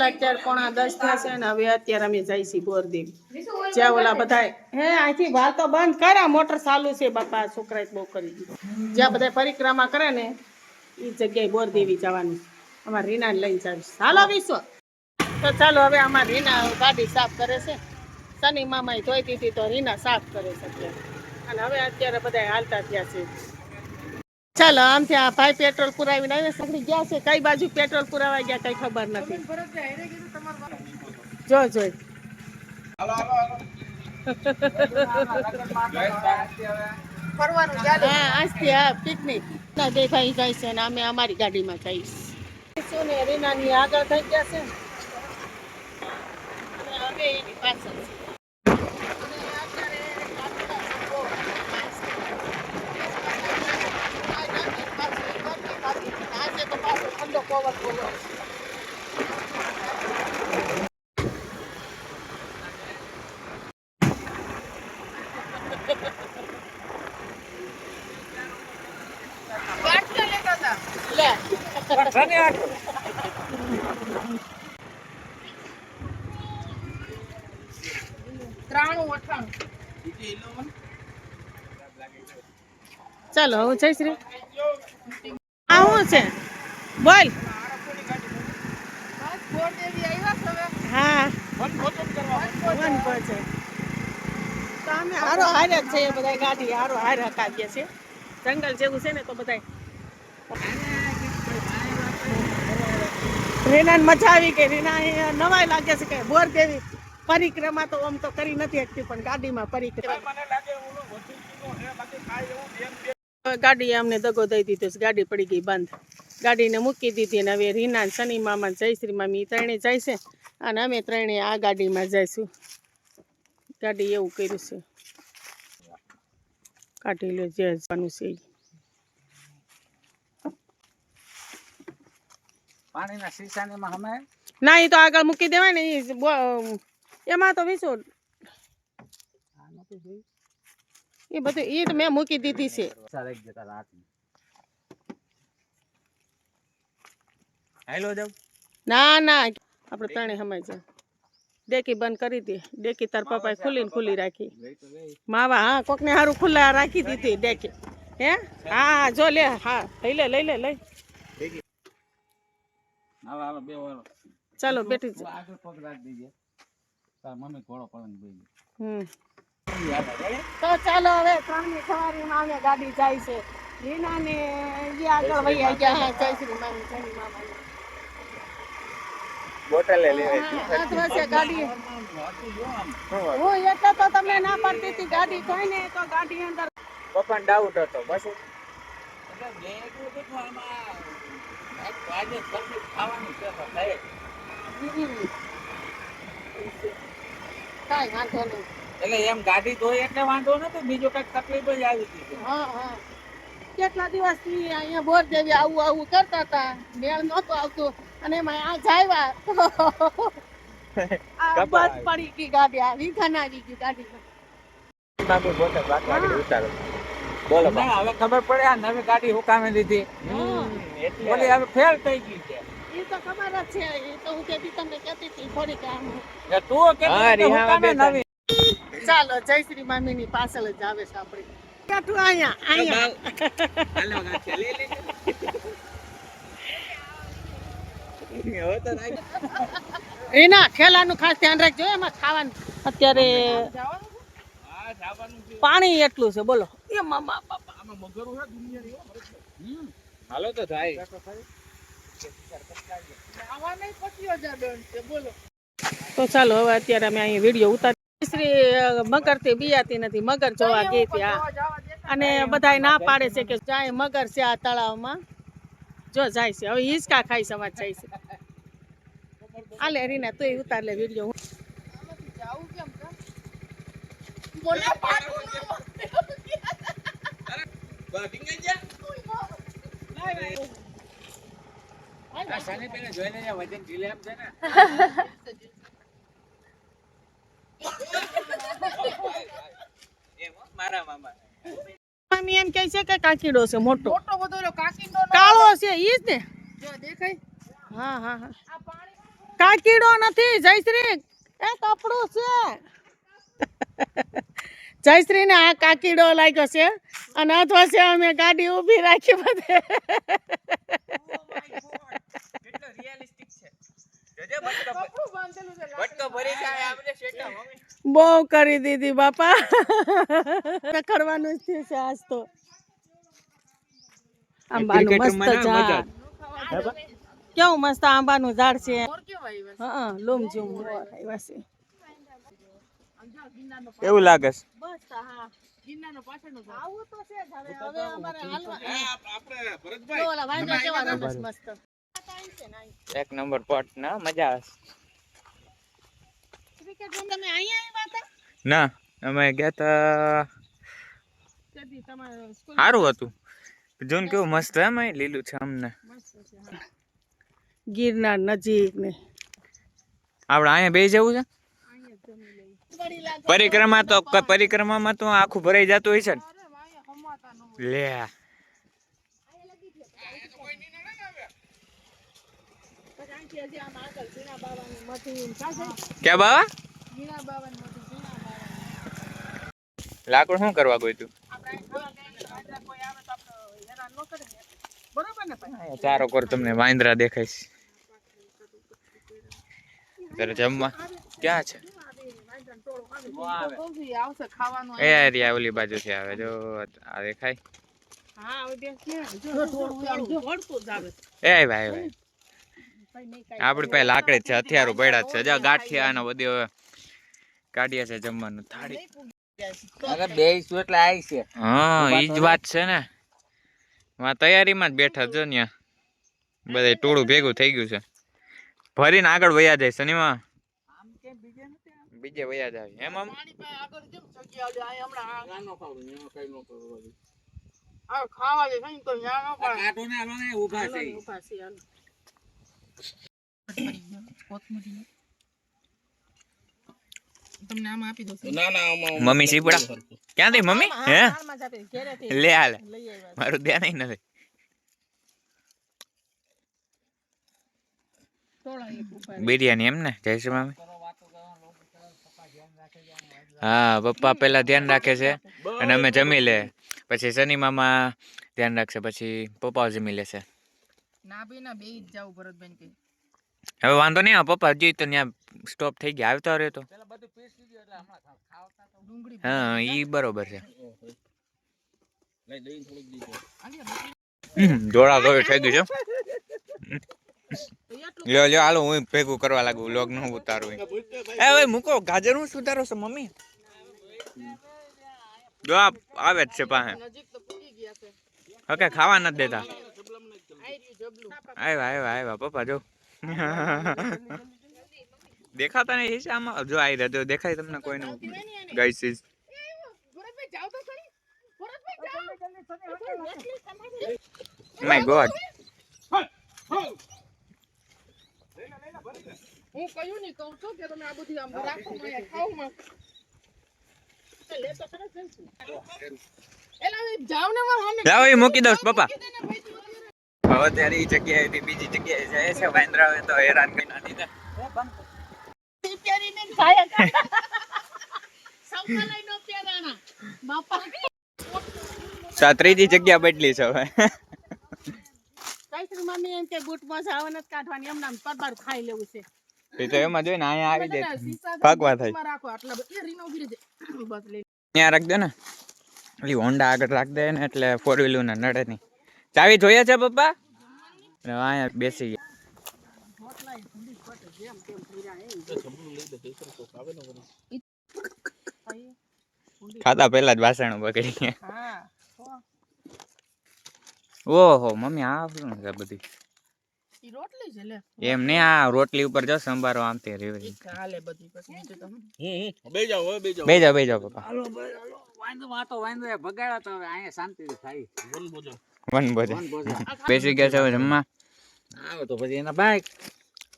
કેટલા અત્યારે પોણા દસ થશે ને હવે અત્યારે અમે જઈ છીએ બોરદેવી જ્યાં ઓલા બધા હે, અહીંથી વાર તો બંધ કર્યા મોટર ચાલુ છે બાપા છોકરાએ બહુ કરી દીધું. જ્યાં બધા પરિક્રમા કરે ને એ જગ્યાએ બોરદેવી જવાનું અમારે રીનાને લઈને જાવીશ ચાલો વિશ્વ તો ચાલો હવે અમારે રીના ગાડી સાફ કરે છે. શનિ મામાએ ધોઈ દીધી તો રીના સાફ કરે છે અત્યારે. અને હવે અત્યારે બધા હાલતા થયા છે. ચાલો આમથી આ ભાઈ પેટ્રોલ પુરાવીને આવે સાંકળી ગયા છે? કઈ બાજુ પેટ્રોલ પુરાવા ગયા કઈ ખબર નથી. જો જોઈ હા આજથી હા પિકનિક. ના બે ભાઈ જાય છે અને અમે અમારી ગાડીમાં જઈશ. શું ને રીનાની આગળ થઈ ગયા છે? અને હવે એની પાછળ છે. અને અત્યારે ગાડીમાં છે બહુ માણસ. આ ગાડી પાછી ગરમી થતી હતી. આજે તો બહુ છે. લે ચાલો હું જયશ્રી આ શું છે બોલ. હા. અમે હારો હારે જ છે બધા ગાડી હારો હારે હકાવીએ છીએ. જંગલ જેવું છે ને તો બધા રીનાને મજા આવી ગઈ. રીના અહીંયા લાગે છે કે બોર દેવી પરિક્રમા તો આમ તો કરી નથી શકતી પણ ગાડીમાં પરિક્રમા. ગાડી અમને દગો દઈ દીધો છે. ગાડી પડી ગઈ બંધ. ગાડીને મૂકી દીધી અને હવે રીના શનિ મામા જયશ્રી મામી ત્રણે જાય છે. અને અમે ત્રણેય આ ગાડીમાં જઈશું. ગાડી એવું કર્યું છે. કાઢી લો જે જવાનું છે. પાણીના શીશાનીમાં અમે? ના એ તો આગળ મૂકી દેવાય ને એમાં તો જોયું? એ બધું એ તો મેં મૂકી દીધી છે ચાલ એક જતા રાતની. હાલો જાવ. ના ના આપણે ત્રણે સમય છે. ડેકી બંધ કરી દે. ડેકી તાર પપ્પાએ ખુલ્લી ને ખુલ્લી રાખી. માવા હા કોકને હારું ખુલ્લા રાખી દીધી ડેકી. હે? હા જો લે હા લઈ લે લઈ લે લઈ. ચાલો બેઠી તું ચાલો હવે ત્રણની સવારી મામે ગાડી જાય છે. રીના ને આગળ વહી ગયા. જય. શ્રી મામી જય મામા બોટલે આઠ વર્ષે ગાડી. હું એટલે તો તમને ના પડતી હતી. ગાડી કોઈ ને તો ગાડી અંદર. પપ્પાને ડાઉટ હતો. થાય જ. વાંધો નહીં. એટલે એમ ગાડી ધોઈ એટલે વાંધો નથી બીજો કંઈક તકલીફ જ આવી હતી હા હા. કેટલા દિવસથી અહીંયા બોર દેવી આવું આવું કરતા હતા? મેળ નહોતો આવતો. અને આ જાયવા બસ પડી ગઈ ગાડી આ વિઘન આવી ગઈ ગાડીમાં. બોલો હવે ખબર પડે આ નવી ગાડી હુકામે લીધી. બોલી હવે ફેલ થઈ ગઈ છે. એ તો ખબર જ છે એ તો હું કેતી તમને કેતી હતી થોડીક કામ એ તું કે હુકામે નવી? ચાલો જય શ્રી મામી ની પાછળ જ આવે છે આપણે. બેઠું અહીંયા અહીંયા એના ખેલાનું ખાસ ધ્યાન રાખજો એમાં ખાવાનું. અત્યારે પાણી એટલું છે બોલો. એ મામા હાલો તો થાય. તો ચાલો હવે અત્યારે અમે અહીં વીડિયો ઉતારી શ્રી મગરથી બિયાતી નથી મગર જોવા ગઈ હતી અને બધા ના પાડે છે કે જાય મગર છે આ તળાવમાં. જો જાય છે. હવે હિંચકા ખાઈ સમાજ જાય છે. આલે રીના તું ઉતાર લે વીડિયો મારા મામા. મામી એમ કહે છે કે કાકીડો છે મોટો. મોટો બધો ઓલો કાચિંડો નો કાળો છે ઈ જ ને. દેખાય? હા હા હા. કાકીડો નથી જયશ્રી. એ કપડું છે. જયશ્રી ને આ કાકીડો લાગ્યો છે. અને અથવા છે અમે ગાડી ઊભી રાખી બધે. મમ્મી. બહુ કરી દીધી બાપા. રખડવાનું જ થયું છે આજ તો. આંબાનું મસ્ત ઝાડ. કેવું મસ્ત આંબાનું ઝાડ છે. હા લૂમ ઝૂમ આવ્યા છે. કેવું લાગે છે. બસ હા આવું તો છે હવે. હવે અમારે આપણે ભરતભાઈ જો ઓલા વાંદરા કેવા રમે છે મસ્ત. એક નંબર પોટ ના મજા આવે ક્રિકેટ રમ તમે અહીંયા આવ્યા હતા? ના અમે ગયા તા કદી તમારે સ્કૂલ સારું હતું. જોન કેવું મસ્ત એમ અહીં લીલું છે અમને. ગિરનાર નજીક ને. આપણે અહીંયા બે જવું છે? પરિક્રમા તો પરિક્રમા પરિક્રમામાં તો આખું ભરાઈ જતું હોય છે ને. લે? ક્યાં બાવા. લાકડું શું કરવા ગયું તું ચારો કોર તમને વાંદરા દેખાય છે. તારે જમવા? ક્યાં છે? એ એરિયા ઓલી આવે. જો આ દેખાય. એ ભાઈ ભાઈ આપણી પાસે લાકડી જ છે હથિયારો પડ્યા જ છે. જો ગાંઠિયા ને બધી હવે કાઢીએ છે જમવાનું. થાળી. બે એટલે આવી છે? હા ઈ જ વાત છે ને. માં તૈયારીમાં જ બેઠા છો ને બધા ટોળું ભેગું થઈ ગયું છે. ભરીને આગળ વયા જાય શનિમાં બીજે વયા જાય. એમ આમ? ખાવા જાય આગળ કેમ છે? અહીં હમણાં આ- નો ખાવું એમાં તમને આમાં આપી દઉં ના ના આમાં મમ્મી સીપડા ક્યાંથી મમ્મી? હે? લે હાલે. લઈ આવ્યા. છે. મારું ધ્યાન નથી. ઊભા રહે. બિરયાની એમ ને? જય શ્રી મામી હા પપ્પા પેલા ધ્યાન રાખે છે અને અમે જમી લે. પછી શનિ મામા ધ્યાન રાખશે પછી પપ્પા જમી લેશે. ના બી ના બે જ જાવ ભરતબેન કે હવે વાંધો નહીં પપ્પા હજી તો ત્યાં સ્ટોપ થઈ ગયા આવતા રહે તો. હા એ બરોબર છે. લઈ દઈ થોડુંક દીધું હમ, જોડા ગયું થઈ ગયું છે લ્યો લ્યો હાલો હું ભેગું કરવા લાગુ લોગનું ઉતારું એ હવે મૂકો ગાજર હું સુધારો છો મમ્મી? જો આવે જ છે પાસે નજીક તો પૂરી ગયા છે. ઓકે ખાવા નથી દેતા. રહ્યું આવ્યા આવ્યા આવ્યા પપ્પા જો. દેખાતા નહીં છે આમાં જો આવી રહ્યા જો દેખાય તમને કોઈને. ગાઈસ ઇઝ માય ગોડ હું કયું નહીં કહું છું કે તમે આ બધી આમ રાખો માં યા માં એ લે તો ખરા જઈશું. એલા હવે ને મારા સામે. લાવો એ મૂકી દઉં પપ્પા. હવે ત્યારે એ જગ્યાએથી બીજી જગ્યાએ જાય છે વાંદરા તો હેરાન કરી નાખી દે ત્રીજી જગ્યા બદલી છે હવે. મમ્મી એમ કે બૂટમાં સાવન જ કાઢવાની. એમ નામ પરબાર ખાઈ લેવું છે. એ તો એમાં જોઈ અહીંયા આવી જાય. ભાગવા થાય. રાખો આટલા એ રીનો ઊભી રહેજે. બસ લઈ ત્યાં રાખ દે ને. એ હોન્ડા આગળ રાખ દે ને એટલે ફોર વ્હીલર ને નડે નહીં. ચાવી જોઈએ છે પપ્પા? અહીંયા બેસી ગયા. ખાતા પહેલા જ વાસણ પકડી ઓહો મમ્મી આ શું છે બધી? ઈ રોટલી છે લે એમ નહીં આ રોટલી ઉપર જો સંભારો આમ તે રેવે. બે જાઓ બે જાઓ બે જાઓ પપ્પા વાંધો વાંધો ભગાડ્યા તો હવે અહીંયા શાંતિ થાય. બોલ બોજો વન બોજે. બેસી ગયા છે જમવા. આવો તો પછી એના બાઈક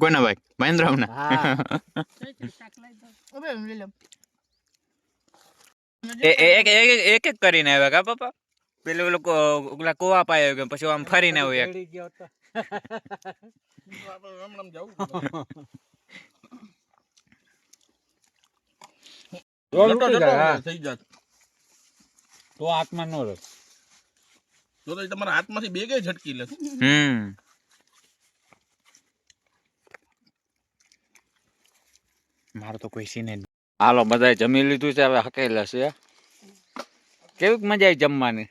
કોના બાઈક મહેન્દ્રમના એક એક એક કરીને આવ્યા કા પપ્પા? પેલું લોકો ઓલા કોવા પાયો ગયો પછી આમ ફરીને આવ્યો એક. તો આત્મા નો રસ. તો તો તમારા હાથમાંથી બે કઈ ઝટકી લે હમ. મારો તો કોઈ સીને હાલો બધાય જમી લીધું છે હવે હકેલા છે કેવીક મજા આવી જમવાની?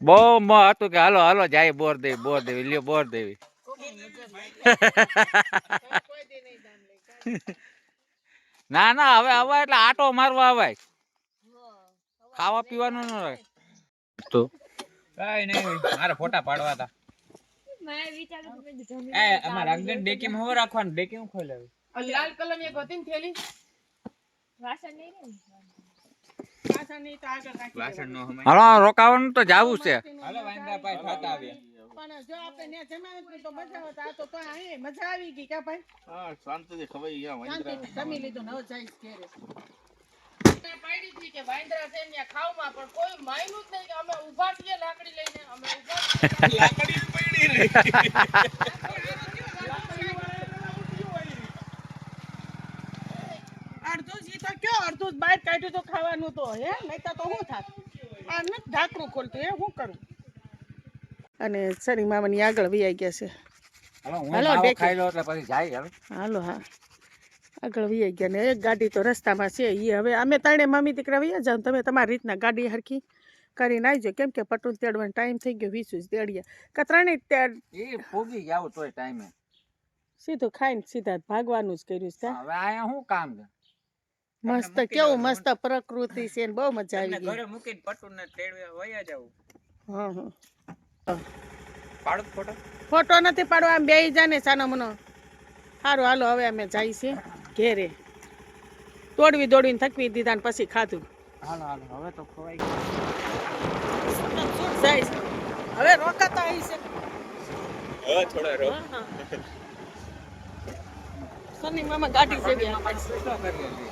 બહુ મ હતું કે હાલો હાલો જાય બોર દેવી બોર દેવી લ્યો બોર દેવી. ના ના હવે હવે એટલે આટો મારવા આવાય ખાવા પીવાનું ન રહે તો? કઈ નહીં મારે ફોટા પાડવા હતા. એ અમારા અંગન ડેકી માં રાખવાનું? ડેકી હું ખોલે લાલ કલરની એક હતી ને થેલી? વાસણ નહીં તો આગળ રાખી વાસણ નો હમાય હાલો રોકાવાનું તો જાવું છે. હાલો વાંદા ભાઈ ખાતા આવ્યા પણ જો આપણે ને જમાડત તો મજા આવત આ તો તો અહીં મજા આવી ગઈ કા ભાઈ? હા શાંતિથી ખવાઈ ગયા વાંદરા. શાંતિથી જમી લીધું ને હવે જઈશ ઘેરે. મેં પાડી હતી કે વાંદરા છે ને ખાવમાં પણ કોઈ માયનું જ નહીં કે અમે ઊભા છીએ લાકડી લઈને અમે ઊભા છીએ લાકડી પડી રહી. અડધું જ ઈ તો કયો અડધું બહાર કાઢ્યું તો ખાવાનું તો હે? નહીં તો શું થાત? આ નથી ઢાંકણું ખોલતું એ હું કરું? અને સરી મામાની આગળ વૈયા ગયા છે. હાલો હું. ખાઈ લો એટલે પછી જાય હવે. હાલો હા. આગળ વૈયા ગયા ને એક ગાડી તો રસ્તામાં છે એ હવે અમે ત્રણે મામી દીકરા વૈયા જાવ તમે તમારી રીતના ગાડી હરખી કરીને આવજો કેમ કે પટું તેડવાનો ટાઈમ થઈ ગયો વીસ વીસ તેડ્યા કે ત્રણે એ ફૂગી જાવ તોય ટાઈમે. સીધું ખાઈને સીધા ભાગવાનું જ કર્યું છે. હવે અહીંયા શું કામ છે? મસ્ત કેવું મસ્ત પ્રકૃતિ છે ને બહુ મજા આવી ગઈ. ઘરે મૂકીને પટું ને તેડવે વયા જાવ. હા હા. પાડો ફોટો. ફોટો નથી પાડો આમ બેહી જાને સાનો મનો સારું હાલો હવે અમે જાય છે ઘેરે. દોડવી દોડવીને થકવી દીધા ને પછી ખાધું. હાલો હાલો હવે તો ખવાઈ જાય છે? હવે રોકાતા આવી છે. હા થોડા રો. સની મામા ગાડી જેવી આ છે.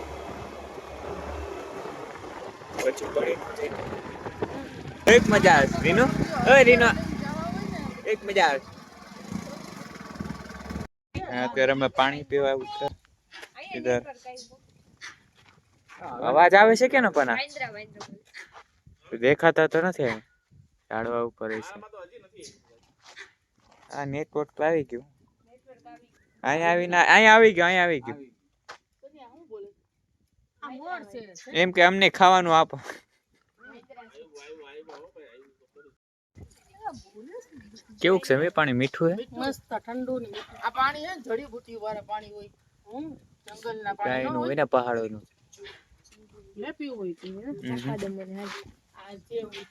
પછી પડી એક મજા આવે. રીનો? ઓય રીનો. એક મજા આવે. અત્યારે અમે પાણી પીવા ઉતર ઇધર અવાજ આવે છે કે ને પણ દેખાતા તો નથી અહીં. ઝાડવા ઉપર છે. આ નેટવર્ક તો આવી ગયું. અહીંયા આવીને અહીંયા આવી ગયું અહીંયા આવી ગયું. એમ કે અમને ખાવાનું આપો. કેવું છે મેં પાણી મીઠું હે? મસ્ત ઠંડુ ને આ પાણી હે ને જડીબુટી વાળા પાણી હોય. હમ. જંગલના પાણી ગાયનું હોય. હોય ને પહાડોનું. લે પીવું હોય તો હે. આ જે હોય.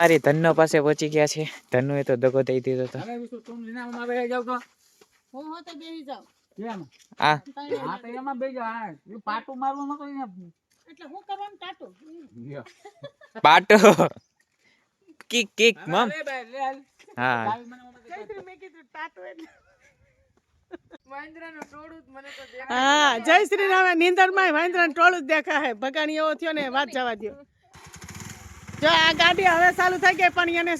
મારી ધનનો પાસે પહોંચી ગયા છે. ધનનો એ તો દગો દઈ દીધો તું. જાવ હું હોતે બેસી જાઉં કેમ? આ હા તો એમાં બેસી જાવ પાટું મારવું નતો એટલે હું કરવાનું? ટાટું. પાટો. કિક કિક મમ. લે બે, લે હાલ. હા. ચાવી મને મને દે. જયશ્રી મેં કીધું ટાટું એટલે. હા જય શ્રી રામ નીંદરમાં મહેન્દ્ર ટોળું જ દેખા હે ભગાણી એવો થયો ને વાત જવા દો જો આ ગાડી હવે ચાલુ થઈ ગઈ પણ એને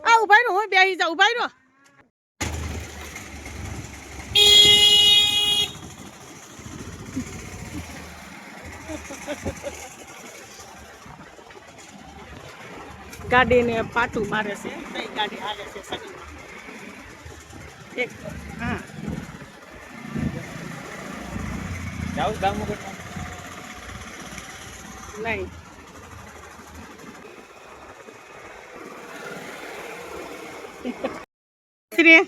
આ ઉભાઈ રો હું બેસી જાઉં. ઉભાઈ રો ગાડીને પાટું મારે છે. કઈ ગાડી હાલે છે સગી એક. હા. નહીં. શ્રી.